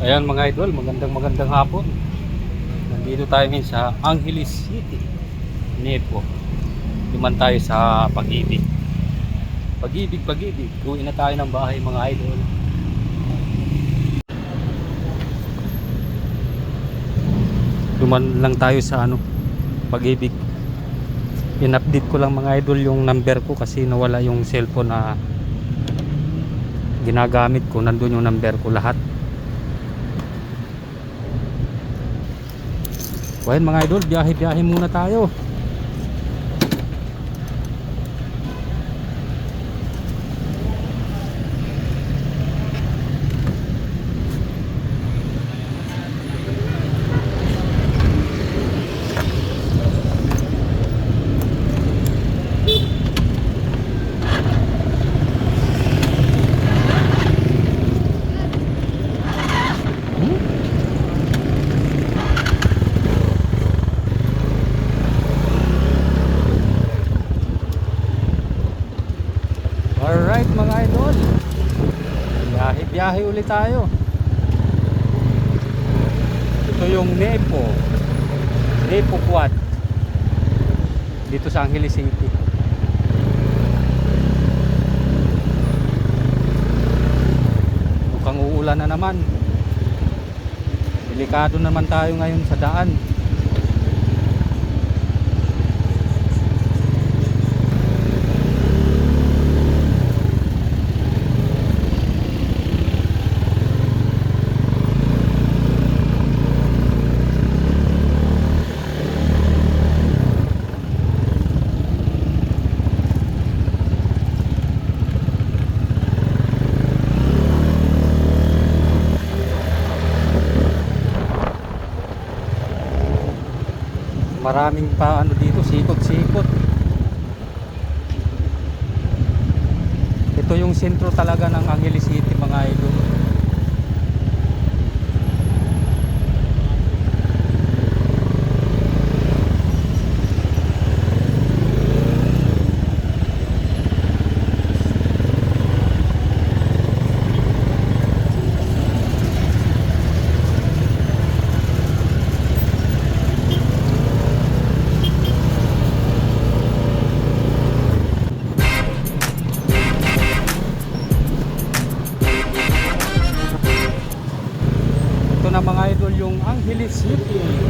Ayan mga idol, magandang magandang hapon. Nandito tayo ngayon sa Angeles City, Nepo. Duman tayo sa pag-ibig. Pag-ibig, pag-ibig. Uwi na tayo ng bahay mga idol. Duman lang tayo sa ano, pag-ibig. In-update ko lang mga idol yung number ko kasi nawala yung cellphone na ginagamit ko. Nandun yung number ko lahat. So ayun mga idol, biyahe-biyahe muna tayo. Alright mga idol. Biyahe-biyahe ulit tayo. Ito yung Nepo. Nepo Quad. Dito sa Angeles City. Mukhang uulan na naman. Delikado naman tayo ngayon sa daan. Maraming pa ano dito, sikot-sikot. Ito yung sentro talaga ng Angeles City mga idol. Idol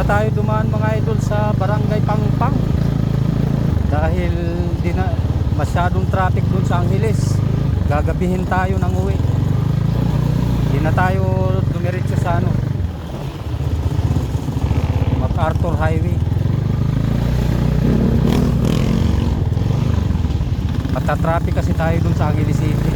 na tayo dumaan mga idol sa Barangay Pangpang. Dahil di na masyadong traffic dun sa Angeles. Gagabihin tayo ng uwi. Di na tayo dumiretso sa ano. MacArthur Highway. Matatraffic kasi tayo dun sa Angeles City.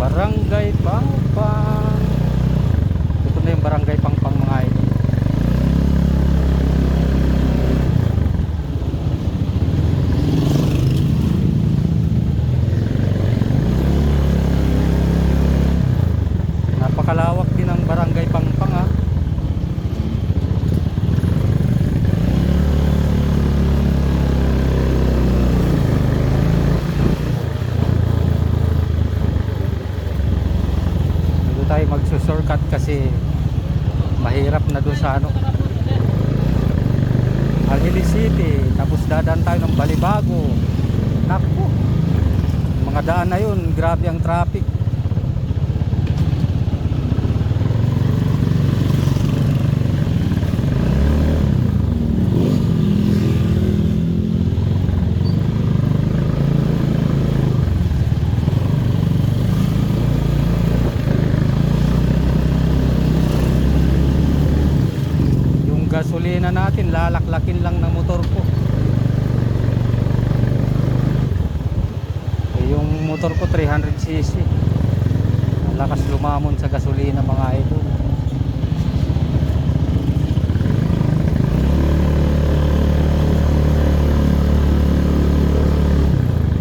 Barangay Pangpang. Ito na yung Barangay Pangpang mga idol. Napakalawak din ang Barangay Pangpang ha. Dito tayo magsusurcut kasi mahirap na doon sa ano Angeles City tapos dadaan tayo ng Balibago. Naku. Mga daan na yun. Grabe ang traffic. Gasolina natin lalaklakin lang ng motor ko eh, yung motor ko 300cc ang lakas lumamon sa gasolina mga idol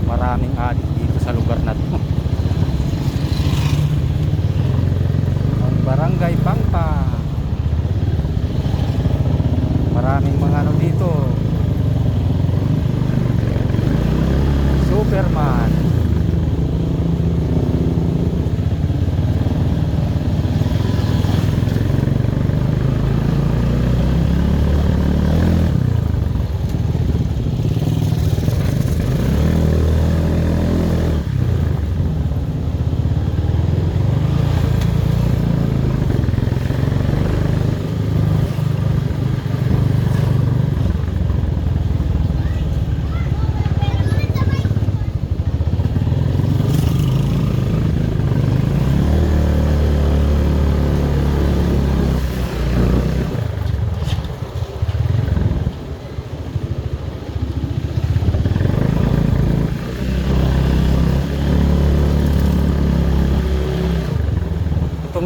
maraming adik dito sa lugar na to ang barangay Pangpa maraming mga ano dito Superman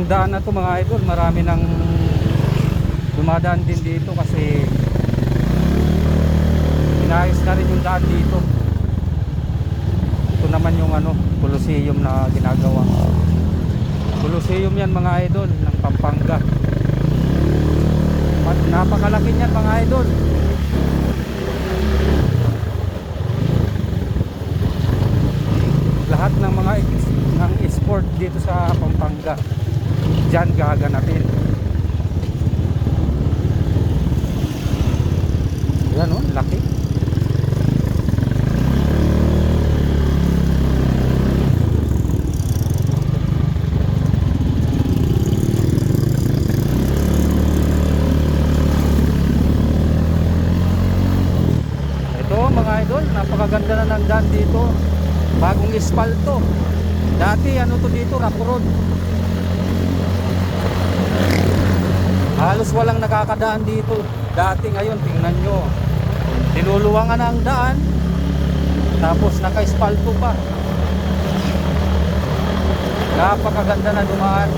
daan na to mga idol. Marami nang dumadaan din dito kasi inayos na rin yung daan dito. Ito naman yung ano Colosseum na ginagawa. Colosseum yan mga idol ng Pampanga. Napakalaki niyan mga idol. Lahat ng mga ex- ng sport dito sa Pampanga dyan gaganapin. Yan o, laki. Mga idol napakaganda na ng daan dito. Bagong espalto. Dati ano to dito rough road halos walang nakakadaan dito. Dati ngayon tingnan nyo. Niluluwangan ang daan tapos naka-espalto pa. Napakaganda na dumaan.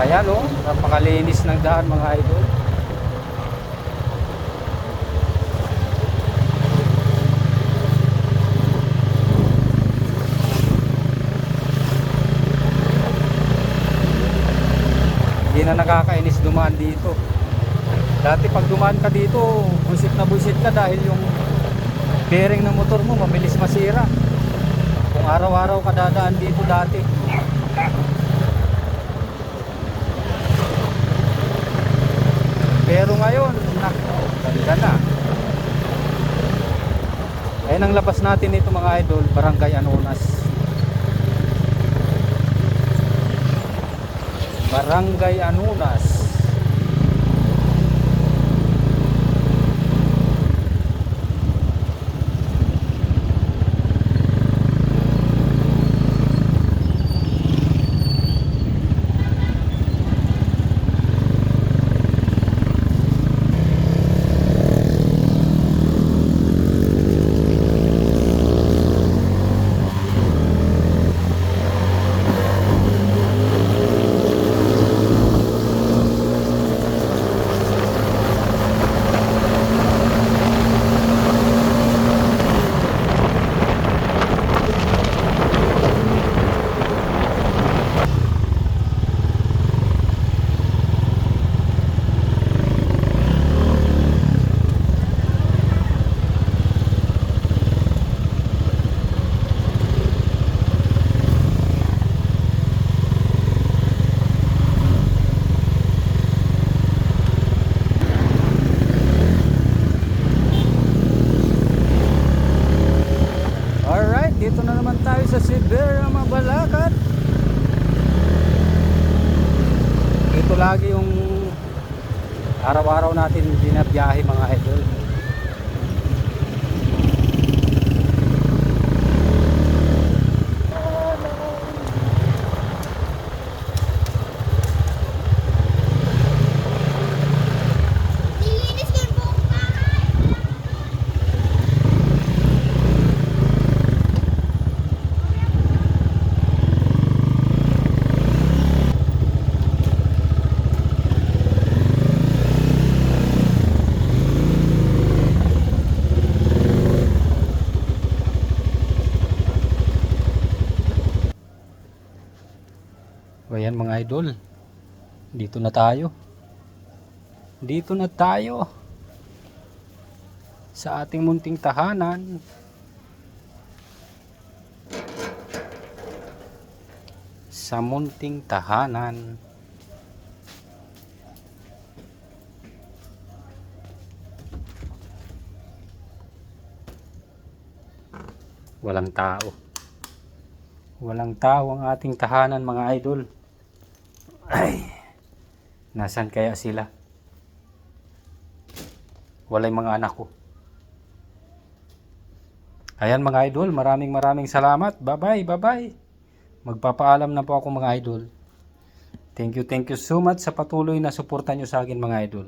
Ayan oh, napakalinis ng daan mga idol. Na nakakainis dumaan dito. Dati pag dumaan ka dito, busit na busit ka dahil yung bearing ng motor mo mabilis masira. Kung araw-araw ka dadaan dito dati. Pero ngayon, nako, ganda na. Ayan ang labas natin ito mga idol, Barangay Anonas. Barangay Anunas. Alright, dito na naman tayo sa Sibera, Mabalacat. Ito lagi yung araw-araw natin binabiyahe mga idol. O yan mga idol. Dito na tayo. Dito na tayo. Sa ating munting tahanan. Sa munting tahanan. Walang tao. Walang tao ang ating tahanan mga idol. Ay, nasan kaya sila? Walay mga anak ko. Ayan mga idol, maraming maraming salamat. Bye-bye, bye-bye. Magpapaalam na po ako mga idol. Thank you, thank you so much sa patuloy na suporta nyo sa akin mga idol.